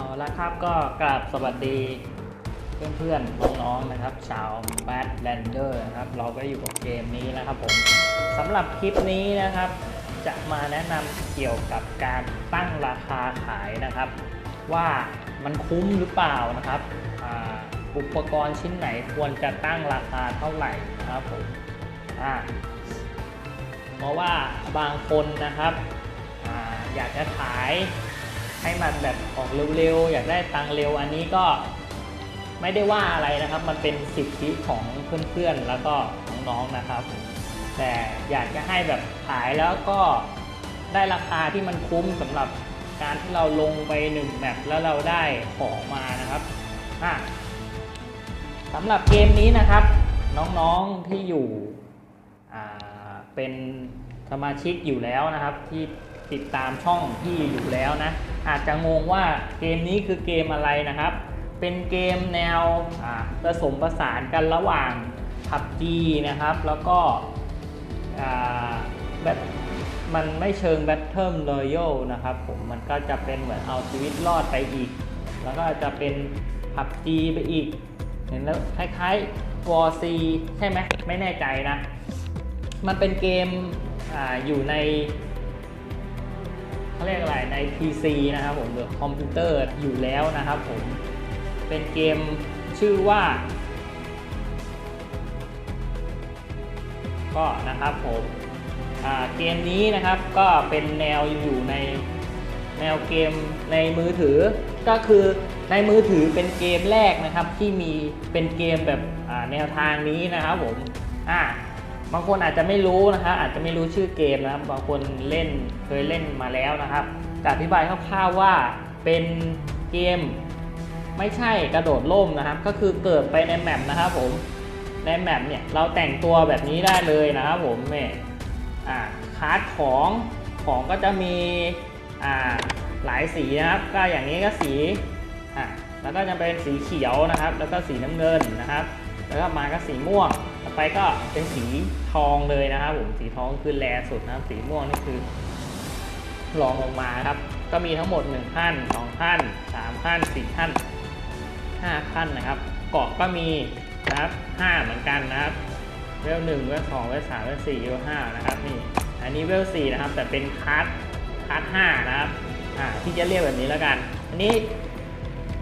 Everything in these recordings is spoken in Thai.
เอาละครับก็กราบสวัสดีเพื่อนๆน้องๆนะครับ ชาว Bad Lander นะครับ เราก็อยู่กับเกมนี้นะครับผมสำหรับคลิปนี้นะครับ จะมาแนะนำเกี่ยวกับการตั้งราคาขายนะครับ ว่ามันคุ้มหรือเปล่านะครับอ,อุปกรณ์ชิ้นไหนควรจะตั้งราคาเท่าไหร่นะครับผมเพราะว่าบางคนนะครับออยากจะขาย ให้มันแบบออกเร็วๆ อยากได้ตังเร็วอันนี้ก็ไม่ได้ว่าอะไรนะครับ มันเป็นสิทธิของเพื่อนๆ แล้วก็น้องๆนะครับ แต่อยากจะให้แบบขายแล้วก็ได้ราคาที่มันคุ้มสำหรับการที่เราลงไปหนึ่งแมปแล้วเราได้ของมานะครับอะสำหรับเกมนี้นะครับ น้องๆที่อยู่อ่เป็นสมาชิกอยู่แล้วนะครับที่ ติดตามช่องพี่อยู่แล้วนะ อาจจะงงว่าเกมนี้คือเกมอะไรนะครับ เป็นเกมแนวผสมผสานกันระหว่าง PUBG นะครับ แล้วก็แบบมันไม่เชิง Battle Royale นะครับผมมันก็จะเป็นเหมือนเอาชีวิตรอดไปอีก แล้วก็จะเป็น PUBG ไปอีก เห็นแล้วคล้ายๆ War C ใช่ไหมไม่แน่ใจนะ มันเป็นเกมออยู่ใน เขาเรียกอะไรใน PC นะครับผมหรือคอมพิวเตอร์อยู่แล้วนะครับผมเป็นเกมชื่อว่า ก็นะครับผมเกมนี้นะครับก็เป็นแนวอยู่ในแนวเกมในมือถือ ก็คือในมือถือเป็นเกมแรกนะครับที่มีเป็นเกมแบบแนวทางนี้นะครับผมอ่า บางคนอาจจะไม่รู้นะครับอาจจะไม่รู้ชื่อเกมนะครับ บางคนเล่นเคยเล่นมาแล้วนะครับจะอธิบายคร่าวๆว่าเป็นเกมไม่ใช่กระโดดล่มนะครับ ก็คือเกิดไปในแมปนะครับผมในแมปเนี่ยเราแต่งตัวแบบนี้ได้เลยนะครับผมเนี่ยอ่าคาร์ดของของก็จะมีอ่าหลายสีนะครับ ก็อย่างนี้ก็สีอ่าแล้วก็จะเป็นสีเขียวนะครับ แล้วก็สีน้ำเงินนะครับ แล้วก็มาก็สีม่วง อไปก็เป็นสีทองเลยนะครับผมสีทองคือแรสุดนะครับสีม่วงนี่คือลองลงมาครับ ก็มีทั้งหมด1ขั้น2ขั้น3ขั้น4ขั้น5ขั้นนะครับ เกาะก็มีนะครับ5เหมือนกันนะครับเวล1เวล2เวล3เวล4เวล5นะครับนี่อันนี้เวล4นะครับแต่เป็นคัสคัส5นะครับอ่าที่จะเรียกแบบนี้แล้วกัน อันนี้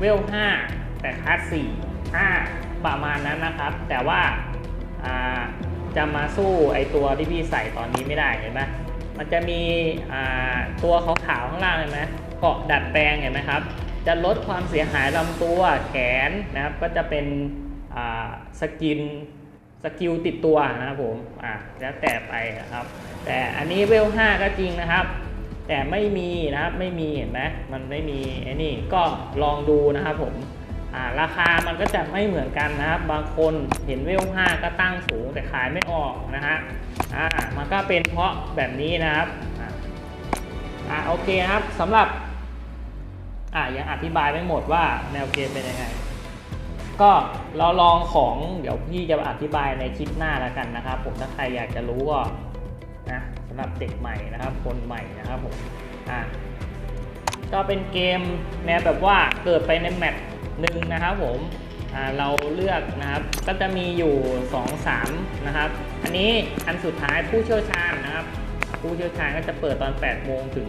เวล5แต่คัส4 5ประมาณนั้นนะครับ แต่ว่า จะมาสู้ไอตัวที่พี่ใส่ตอนนี้ไม่ได้เห็นไหมมันจะมีตัวขาวๆข้างล่างเห็นไหมเกาะดัดแปลงเห็นไหมครับ จะลดความเสียหายลำตัวแขนนะครับ ก็จะเป็นสกินสกิลติดตัวนะครับผมอ่าแล้วแต่ไปนะครับ แต่อันนี้เวล5ก็จริงนะครับ แต่ไม่มีนะครับไม่มีเห็นไหมมันไม่มีไอ้นี่ก็ลองดูนะครับผม ราคามันก็จะไม่เหมือนกันนะครับ บางคนเห็นเวล5ก็ตั้งสูงแต่ขายไม่ออกนะฮะมันก็เป็นเพราะแบบนี้นะครับอ่าโอเคครับสำหรับอ่ายังอธิบายไม่หมดว่าแนวเกมเป็นยังไง ก็เราลองของเดี๋ยวพี่จะอธิบายในคลิปหน้าแล้วกันนะครับ ผมถ้าใครอยากจะรู้ก็นะสำหรับเด็กใหม่นะครับ คนใหม่นะครับผมอ่าก็เป็นเกมแนวแบบว่าเกิดไปในแมป หนึ่งนะครับผมเราเลือกนะครับก็จะมีอยู่ 2 3นะครับอันนี้อันสุดท้ายผู้เชี่ยวชาญนะครับ ผู้เชี่ยวชาญก็จะเปิดตอน 8 โมงถึง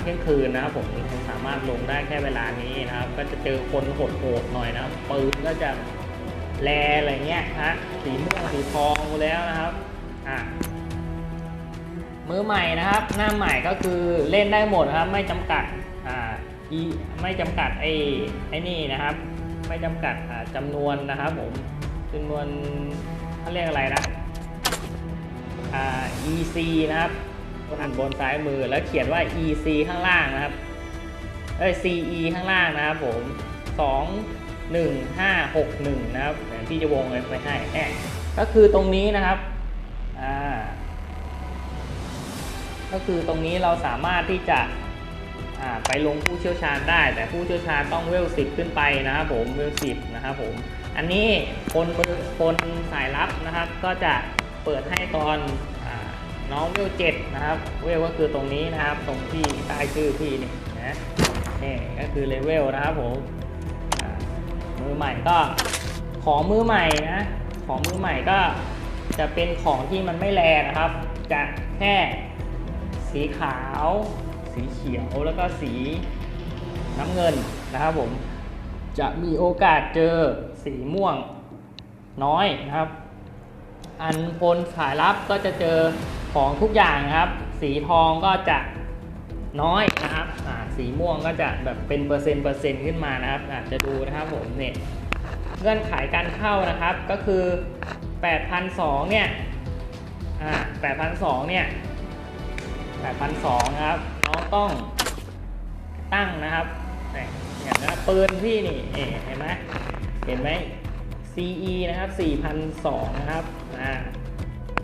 เที่ยงคืนนะครับผมสามารถลงได้แค่เวลานี้นะครับ ก็จะเจอคนโหดๆหน่อยนะครับปืนก็จะแลอะไรเงี้ยฮะสีม่วงสีทองแล้วนะครับอ่ามือใหม่นะครับ หน้าใหม่ก็คือเล่นได้หมดครับไม่จำกัดอ่า ไม่จำกัดไอ้ไอ้นี่นะครับ ไม่จำกัดอ่าจำนวนนะครับผมจำนวนเขาเรียกอะไรนะอ่า EC นะครับอันบนซ้ายมือแล้วเขียนว่า EC ข้างล่างนะครับเอ้ย CE ข้างล่างนะครับผม2 1 5 6 1นะครับพี่จะวงเลยไปให้แอะก็คือตรงนี้นะครับอ่าก็คือตรงนี้เราสามารถที่จะ ไปลงผู้เชี่ยวชาญได้ แต่ผู้เชี่ยวชาญต้องเวลสิบขึ้นไปนะครับผมเวลสิบนะครับผมอันนี้คนมือคนสายลับนะครับ ก็จะเปิดให้ตอนอน้องเวลเจ็ดนะครับ เวลก็คือตรงนี้นะครับ ตรงที่ใต้ชื่อพี่นี่นะนี่ก็คือเลเวลนะครับผมมือใหม่ก็ของมือใหม่นะของมือใหม่ก็จะเป็นของที่มันไม่แรงนะครับ จะแค่สีขาว สีเขียวแล้วก็สีน้ำเงินนะครับผมจะมีโอกาสเจอสีม่วงน้อยนะครับ อันพลสายลับก็จะเจอของทุกอย่างครับ สีทองก็จะน้อยนะครับสีม่วงก็จะแบบเป็นเปอร์เซ็นต์เปอร์เซ็นต์ขึ้นมานะครับอาจจะดูนะครับผมเนี่ยเงื่อนไขการเข้านะครับก็คือ 8,200 เนี่ยอ่า8,200 เนี่ย8,200 นะครับ ต้องตั้งนะครับอย่างนั้ปืนพี่นี่เห็นไหมเห็นไหม CE นะครับ 4,002 นะครับอ่า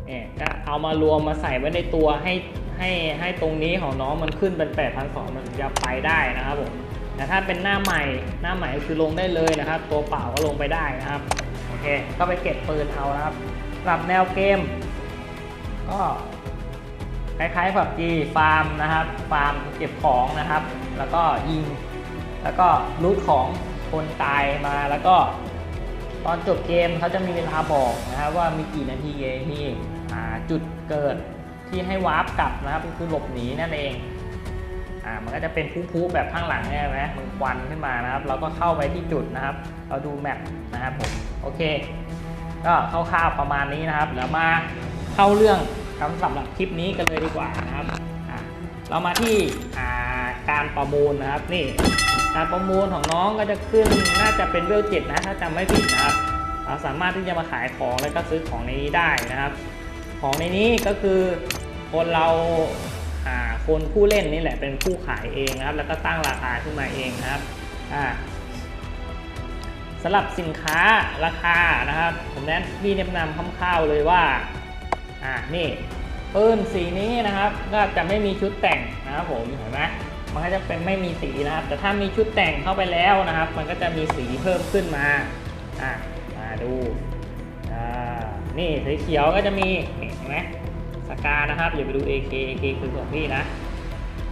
เนี่ยก็เอามารวมมาใส่ไว้ในตัวให้ให้ให้ตรงนี้ของน้องมันขึ้นเป็น8,002มันจะไปได้นะครับผมแต่ถ้าเป็นหน้าใหม่หน้าใหม่ก็คือลงได้เลยนะครับ ตัวเปล่าก็ลงไปได้นะครับโอเคก็ไปเก็บปืนเอานะครับสำหรับแนวเกมก็ คล้ายๆแบบจีฟาร์มนะครับฟาร์มเก็บของนะครับ แล้วก็ยิง แล้วก็รูทของคนตายมาแล้วก็ ตอนจบเกมเขาจะมีเวลาบอกนะครับว่ามีกี่นาทีเองที่จุดเกิดที่ให้วาร์ปกลับนะครับก็คือหลบหนีนั่นเองอ่ามันก็จะเป็นพุๆแบบข้างหลังเนี่ยไหมมึงควันขึ้นมานะครับ เราก็เข้าไปที่จุดนะครับ เราดูแมปนะครับผมโอเค ก็คร่าวๆประมาณนี้นะครับแล้วมาเข้าเรื่อง คำสำหรับคลิปนี้กันเลยดีกว่านะครับเรามาที่การประมูลนะครับนี่การประมูลของน้องก็จะขึ้นน่าจะเป็นเวลเจ็ดนะถ้าจำไม่ผิดนะครับเราสามารถที่จะมาขายของแล้วก็ซื้อของในนี้ได้นะครับ ของในนี้ก็คือคนเราคนผู้เล่นนี่แหละเป็นผู้ขายเองนะครับ แล้วก็ตั้งราคาขึ้นมาเองนะครับสำหรับสินค้าราคานะครับ ผมแนะพี่แนะนำคร่าวๆเลยว่า อ่านี่ปืนสีนี้นะครับก็จะไม่มีชุดแต่งนะครับผมเห็นไหมมันก็จะเป็นไม่มีสีนะครับ แต่ถ้ามีชุดแต่งเข้าไปแล้วนะครับ มันก็จะมีสีเพิ่มขึ้นมาอะมาดูอ่านี่สีเขียวก็จะมีเห็นไหมสกานะครับอย่าไปดู AK AK คือของพี่นะ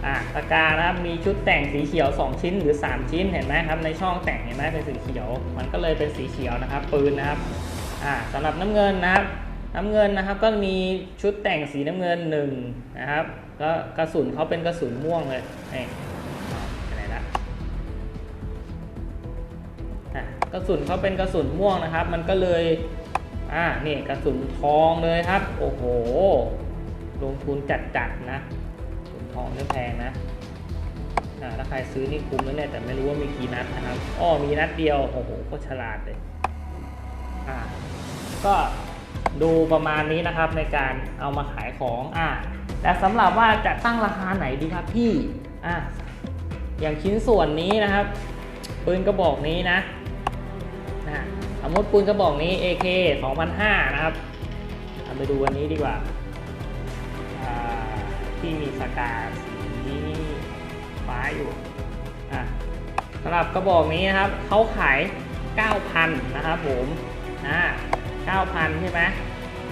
อะสกานะครับมีชุดแต่งสีเขียว 2 ชิ้นหรือ 3 ชิ้นเห็นไหมครับในช่องแต่งเห็นไหมเป็นสีเขียว มันก็เลยเป็นสีเขียวนะครับปืนนะครับอ่าสำหรับน้ำเงินนะครับ น้ำเงินนะครับก็มีชุดแต่งสีน้ำเงินหนึ่งนะครับก็กระสุนเขาเป็นกระสุนม่วงเลยนี่อะไรละกระสุนเขาเป็นกระสุนม่วงนะครับ มันก็เลยอ่านี่กระสุนทองเลยครับ โอ้โห ลงทุนจัดๆนะกระสุนทองนี่แพงนะอ่าถ้าใครซื้อนี่คุ้มแล้วเนี่ยแต่ไม่รู้ว่ามีกี่นัดนะครับอ้อมีนัดเดียวโอ้โหโคตรฉลาดเลยอ่าก็ ดูประมาณนี้นะครับในการเอามาขายของอะแต่สำหรับว่าจะตั้งราคาไหนดีครับพี่อะอย่างชิ้นส่วนนี้นะครับปืนกระบอกนี้นะนะสมมติปืนกระบอกนี้ AK 2005 นะครับเอาไปดูวันนี้ดีกว่าอ่าที่มีสกาสีฟ้าอยู่อะสำหรับกระบอกนี้นะครับเขาขาย 9,000 นะครับผมอ่า 9,000 ใช่ไหม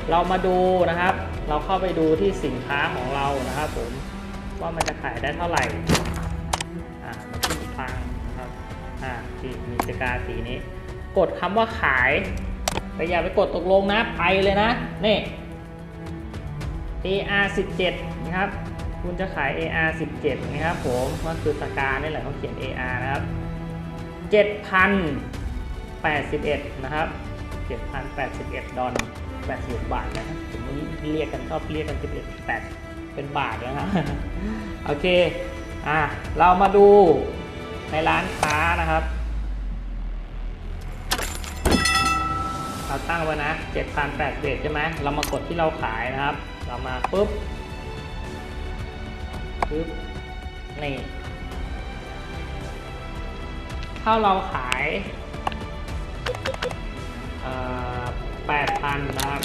เรามาดูนะครับ เราเข้าไปดูที่สินค้าของเรานะครับผมว่ามันจะขายได้เท่าไหร่อ่ามาที่ฟังนะครับอ่าที่มีสกาสีนี้ กดคำว่าขายแต่อย่าไปกดตกลงนะไปเลยนะนี่ AR 17นะครับคุณจะขาย AR 17นะครับผมก็คือสกานี่แหละเขาเขียน AR นะครับ7,081 นะครับ 7,081 ดอล80บบาทนะครับผมเรียกกันชอบเรียกกัน11 8เป็นบาทนะครับ โอเค อะ เรามาดูในร้านค้านะครับ เราตั้งไว้นะ7,081ใช่ไหม เรามากดที่เราขายนะครับ เรามาปุ๊บปึ๊บ นี่ ถ้าเราขาย แปดพันนะครับ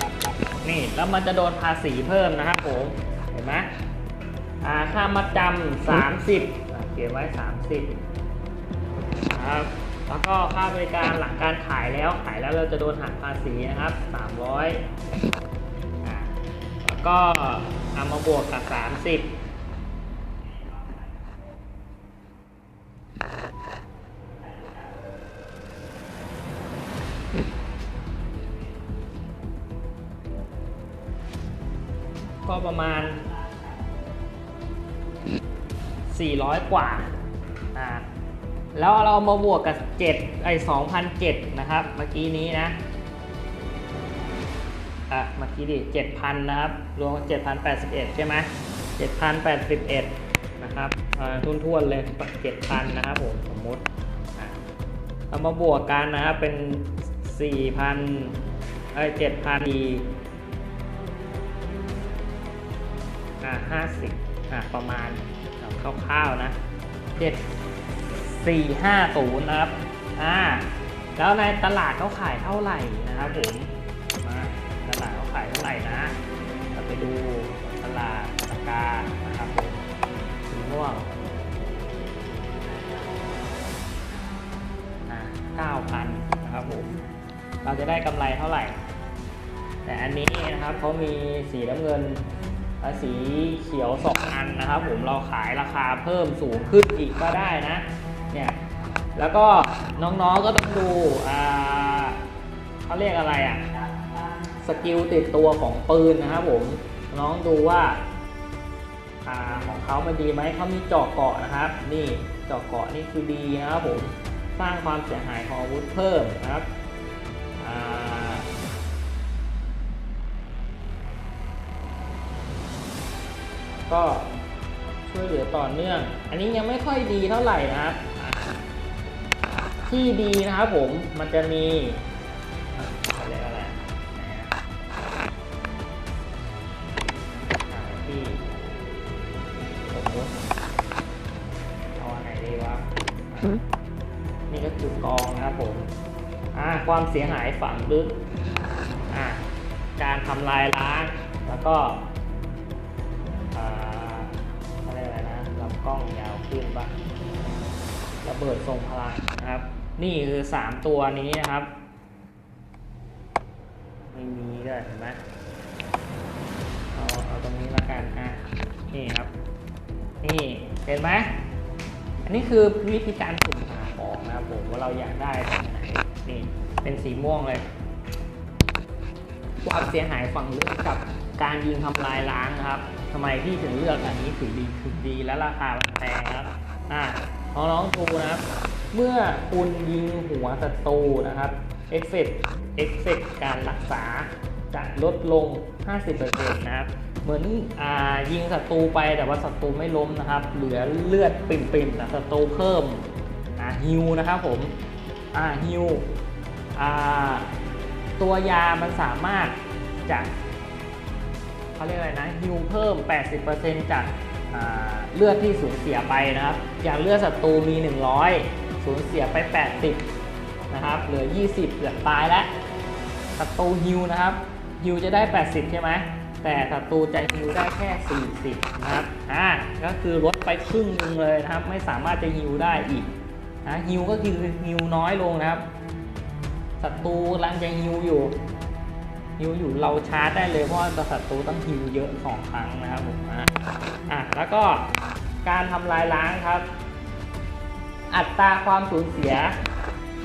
นี่แล้วมันจะโดนภาษีเพิ่มนะครับผม เห็นไหมค่ามัดจำสามสิบเขียนไว้สามสิบครับ แล้วก็ค่าบริการหลังการขายแล้วขายแล้วเราจะโดนหักภาษีนะครับสามร้อยแล้วก็เอามาบวกกับสามสิบ ประมาณ 400 กว่าอ่า แล้วเรามาบวกกับ 7 ไอ้2,007นะครับ เมื่อกี้นี้นะ อะ เมื่อกี้ดิ 7,000 นะครับ รวม7,081 ใช่ไหม7,081 นะครับอ่าทุนทวนๆเลย 7,000 นะครับผม สมมุติอะเรามาบวกกันนะครับ เป็น 4,000เอ้ย7,000 50อะประมาณคร่าวๆนะ 7 4 5 0 นะครับอ่าแล้วในตลาดเขาขายเท่าไหร่นะครับผมมาตลาดเขาขายเท่าไหร่นะเราไปดูตลาดตะกร้านะครับผมสีม่วงอ่า9,000นะครับผมเราจะได้กำไรเท่าไหร่ แต่อันนี้นะครับเขามีสีน้ำเงิน และสีเขียวสองอันนะครับ ผมเราขายราคาเพิ่มสูงขึ้นอีกก็ได้นะเนี่ยแล้วก็น้องๆก็ต้องดูอ่าเขาเรียกอะไรอะสกิลติดตัวของปืนนะครับผมน้องดูว่าอ่าของเขามันดีไหมเขามีเจาะเกาะนะครับ นี่เจาะเกาะนี่คือดีนะครับผมสร้างความเสียหายของอาวุธเพิ่มนะครับ ก็ช่วยเหลือต่อเนื่อง อันนี้ยังไม่ค่อยดีเท่าไหร่นะครับ ที่ดีนะครับผมมันจะมีอะไรกอะไรไหนอะอ่าที่สมมติเอาอันไหนดีวะนี่ก็คือกองนะครับผมอ่าความเสียหายฝังลึกอ่าการทำลายล้างแล้วก็ อ่าอะไรอะไรนะลำกล้องยาวขึ้นปะระเบิดทรงพลังนะครับ นี่คือ3ตัวนี้นะครับไม่มีด้วยเห็นไหมเอาเอาตรงนี้ละกันอะนี่ครับ นี่เห็นไหมอันนี้คือวิธีการสุ่มหาของนะครับผมว่าเราอยากได้ตรงไหนนี่เป็นสีม่วงเลย ความเสียหายฝั่งลึกกับการยิงทำลายล้างนะครับทำไมพี่ถึงเลือกอันนี้ถึงดีถึงดีและราคาแพงครับอ่าน้องๆดูนะครับ เมื่อคุณยิงหัวศัตรูนะครับเอฟเฟกเอฟเฟกการรักษาจะลดลง 50%นะครับ เหมือนอ่ายิงศัตรูไปแต่ว่าศัตรูไม่ล้มนะครับ เหลือเลือดปิ่มๆนะศัตรูเพิ่มอ่าฮิวนะครับผมอ่าฮิวอ่า ตัวยามันสามารถจะเขาเรียกอะไรนะฮิวเพิ่ม 80%จากเลือดที่สูญเสียไปนะครับ อย่างเลือดศัตรูมี 100 สูญเสียไป 80 นะครับ เหลือ 20 เหลือตายแล้วศัตรูฮิวนะครับฮิวจะได้ 80 ใช่ไหม แต่ศัตรูจะฮิวได้แค่ 40 นะครับ อ่า ก็คือลดไปครึ่งหนึงเลยนะครับ ไม่สามารถจะฮิวได้อีกนะฮิวก็คือฮิวน้อยลงนะครับ ศัตรูกำลังจะฮิวอยู่ฮิวอยู่เราชาร์จได้เลยเพราะว่าศัตรูต้องฮิวเยอะสองครั้งนะครับผมอะอะแล้วก็การทำลายล้างครับ อัตราความสูญเสีย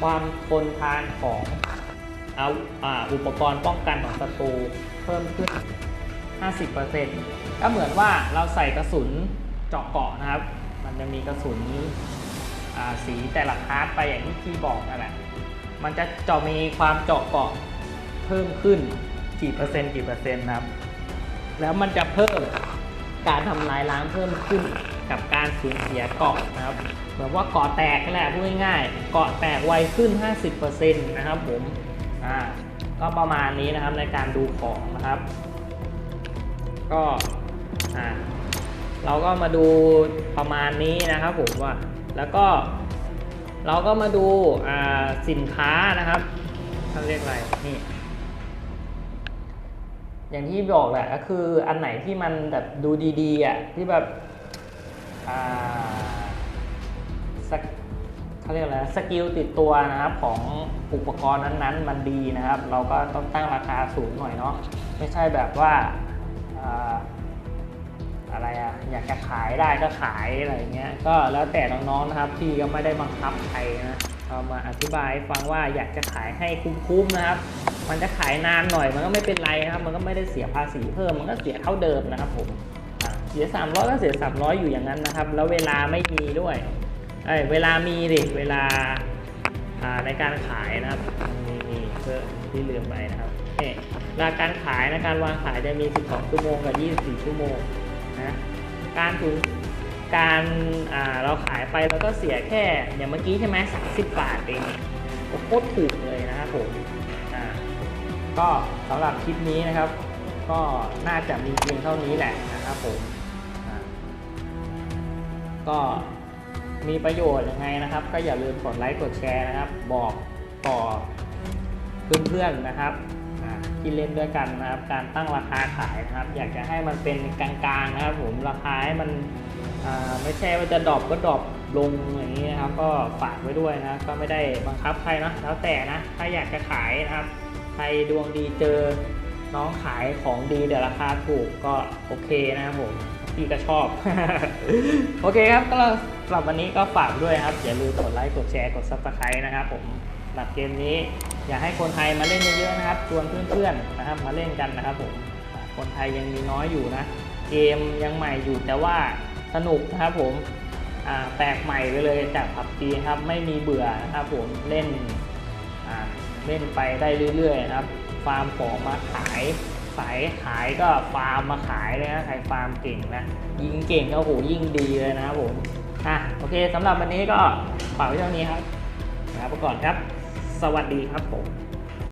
ความทนทานของเอา,อ,าอุปกรณ์ป้องกันของศัตรูเพิ่มขึ้น 50%ก็เหมือนว่าเราใส่กระสุนเจาะเกาะนะครับ มันจะมีกระสุนสีแต่ละคลาสไปอย่างที่พี่บอกนั่นแหละ มันจะเจาะมีความเจาะเกาะเพิ่มขึ้นกี่เปอร์เซ็นต์กี่เปอร์เซ็นต์นะครับ แล้วมันจะเพิ่มการทำลายล้างเพิ่มขึ้นกับการสูญเสียเกาะนะครับเหมือนว่าเกาะแตกกันแหละพูดง่ายๆเกาะแตกไวขึ้น 50%นะครับผมอ่าก็ประมาณนี้นะครับในการดูของนะครับ ก็อ่าเราก็มาดูประมาณนี้นะครับผมว่าแล้วก็ เราก็มาดูสินค้านะครับเขาเรียกอะไรนี่อย่างที่บอกแหละก็คืออันไหนที่มันแบบดูดีๆอะที่แบบอ่าสกเขาเรียกอะไรสกิลติดตัวนะครับของอุปกรณ์นั้นๆ มันดีนะครับ เราก็ต้องตั้งราคาสูงหน่อยเนาะไม่ใช่แบบว่าอ่าอะไรอะ อยากจะขายได้ก็ขายอะไรเงี้ยก็แล้วแต่น้องๆนะครับพี่ก็ไม่ได้บังคับใครนะเรามาอธิบายฟังว่าอยากจะขายให้คุ้มๆนะครับ มันจะขายนานหน่อยมันก็ไม่เป็นไรนะครับ มันก็ไม่ได้เสียภาษีเพิ่มมันก็เสียเท่าเดิมนะครับผมเสีย 300 ก็เสีย 300 อยู่อย่างนั้นนะครับ แล้วเวลาไม่มีด้วยเอ้ยเวลามีดิเวลาในการขายนะครับมีมีเพื่อที่ลืมไปนะครับนี่เวลาการขายนะการวางขายจะมี 12 ชั่วโมงกับ 24 ชั่วโมงนะ การถึงการเราขายไปเราก็เสียแค่อย่างเมื่อกี้ใช่ไหม30บบาทเองโคตรถูกเลยนะครับผมก็สำหรับคลิปนี้นะครับ ก็น่าจะมีเพียงเท่านี้แหละนะครับผมก็มีประโยชน์ยังไงนะครับ ก็อย่าลืมกดไลค์กดแชร์นะครับ บอกต่อเพื่อนๆนะครับ ที่เล่นด้วยกันนะครับ การตั้งราคาขายนะครับ อยากจะให้มันเป็นกลางๆนะครับผมราคาให้มันไม่ใช่ว่าจะดรอปก็ดรอปลงอย่างนี้นะครับ ก็ฝากไว้ด้วยนะก็ไม่ได้บังคับใครนะแล้วแต่นะถ้าอยากจะขายนะครับใครดวงดีเจอน้องขายของดีแต่ราคาถูกก็โอเคนะครับผมพี่ก็ชอบ โอเคครับก็สำหรับวันนี้ก็ฝากด้วยครับ อย่าลืมกดไลค์กดแชร์กด subscribe นะครับผมสำหรับเกมนี้ อยากให้คนไทยมาเล่นเยอะๆนะครับ ชวนเพื่อนๆนะครับมาเล่นกันนะครับผม คนไทยยังมีน้อยอยู่นะ เกมยังใหม่อยู่แต่ว่าสนุกนะครับผมแปลกใหม่ไปเลยจากพับจีครับไม่มีเบื่อนะครับผมเล่นเล่นไปได้เรื่อยๆนะครับ ฟาร์มของมาขายสายขายก็ฟาร์มมาขายเลยนะใครฟาร์มเก่งนะยิงเก่งก็โหยิ่งดีเลยนะครับผมอะโอเคสำหรับวันนี้ก็ฝากไว้เท่านี้ครับนะครับไปก่อนครับ สวัสดีครับผม